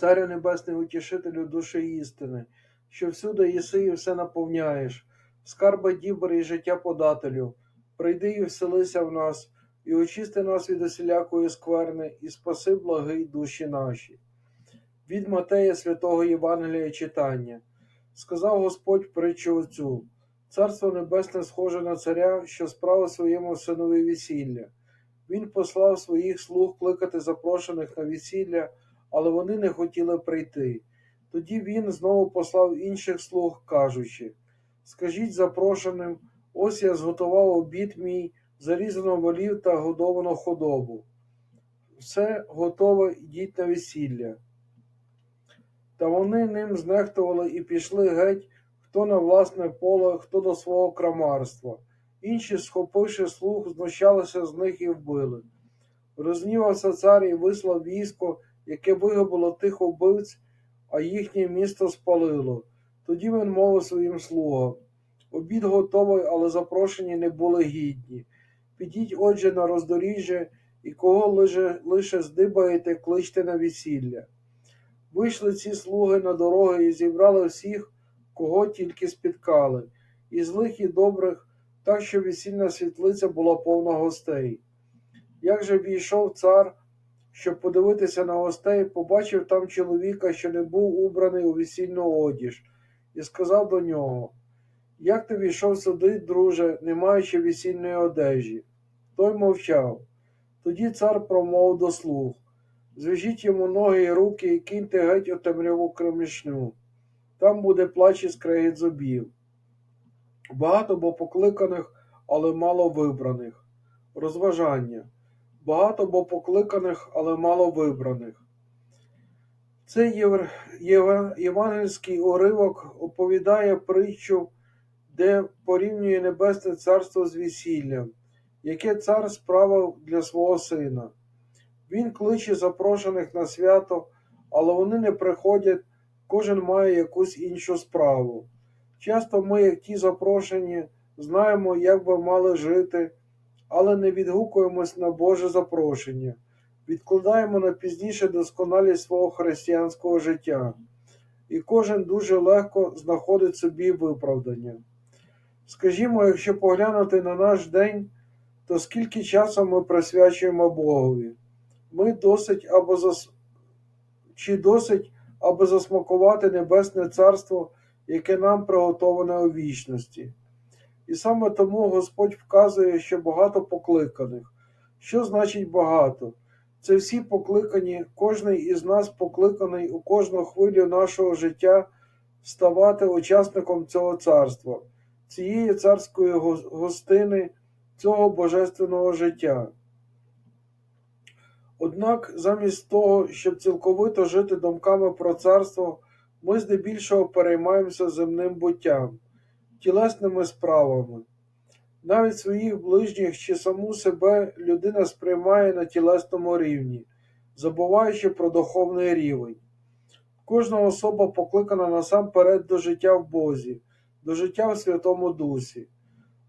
Царю Небесний утішителю душі істини, що всюди єси і все наповняєш, скарби дібри і життя подателю, прийди і вселися в нас, і очисти нас від усілякої скверни, і спаси благий душі наші. Від Матея святого Євангелія читання. Сказав Господь притчу оцю. Царство Небесне схоже на царя, що справив своєму синові весілля. Він послав своїх слуг кликати запрошених на весілля, але вони не хотіли прийти. Тоді він знову послав інших слуг, кажучи: Скажіть запрошеним, ось я зготував обід мій, зарізану волів та годовану худобу. Все готове, йдіть на весілля. Та вони ним знехтували і пішли геть, хто на власне поле, хто до свого крамарства. Інші, схопивши слуг, знущалися з них і вбили. Рознівався цар і вислав військо, яке вигубило тих убивць, а їхнє місто спалило. Тоді він мовив своїм слугам: Обід готовий, але запрошені не були гідні. Підіть, отже, на роздоріжжя, і кого лише, лише здибаєте, кличте на весілля. Вийшли ці слуги на дороги і зібрали всіх, кого тільки спіткали, і злих, і добрих, так що весільна світлиця була повна гостей. Як же війшов цар, щоб подивитися на гостей, побачив там чоловіка, що не був убраний у весільну одіж, і сказав до нього: Як ти війшов сюди, друже, не маючи весільної одежі? Той мовчав. Тоді цар промовив до слуг. Зв'яжіть йому ноги і руки і киньте геть у темряву кромішню. Там буде плач і скрегіт зубів. Багато бо покликаних, але мало вибраних. Розважання. Багато бо покликаних, але мало вибраних. Цей євр... єва- євангельський уривок оповідає притчу, де порівнює Небесне Царство з весіллям, яке цар справив для свого сина. Він кличе запрошених на свято, але вони не приходять, кожен має якусь іншу справу. Часто ми, як ті запрошені, знаємо, як би мали жити, але не відгукуємось на Боже запрошення, відкладаємо на пізніше досконалість свого християнського життя, і кожен дуже легко знаходить собі виправдання. Скажімо, якщо поглянути на наш день, то скільки часу ми присвячуємо Богові? Ми досить або зас... чи досить, аби засмакувати Небесне Царство, яке нам приготоване у вічності. І саме тому Господь вказує, що багато покликаних. Що значить багато? Це всі покликані, кожний із нас покликаний у кожну хвилю нашого життя ставати учасником цього царства, цієї царської гостини, цього божественного життя. Однак, замість того, щоб цілковито жити думками про царство, ми здебільшого переймаємося земним буттям, тілесними справами. Навіть своїх ближніх чи саму себе людина сприймає на тілесному рівні, забуваючи про духовний рівень. Кожна особа покликана насамперед до життя в Бозі, до життя в Святому Дусі.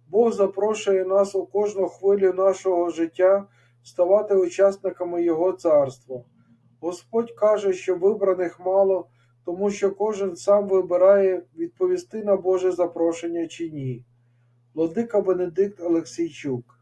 Бог запрошує нас у кожну хвилю нашого життя ставати учасниками Його царства. Господь каже, що вибраних мало, тому що кожен сам вибирає відповісти на Боже запрошення чи ні. Владика Бенедикт Олексійчук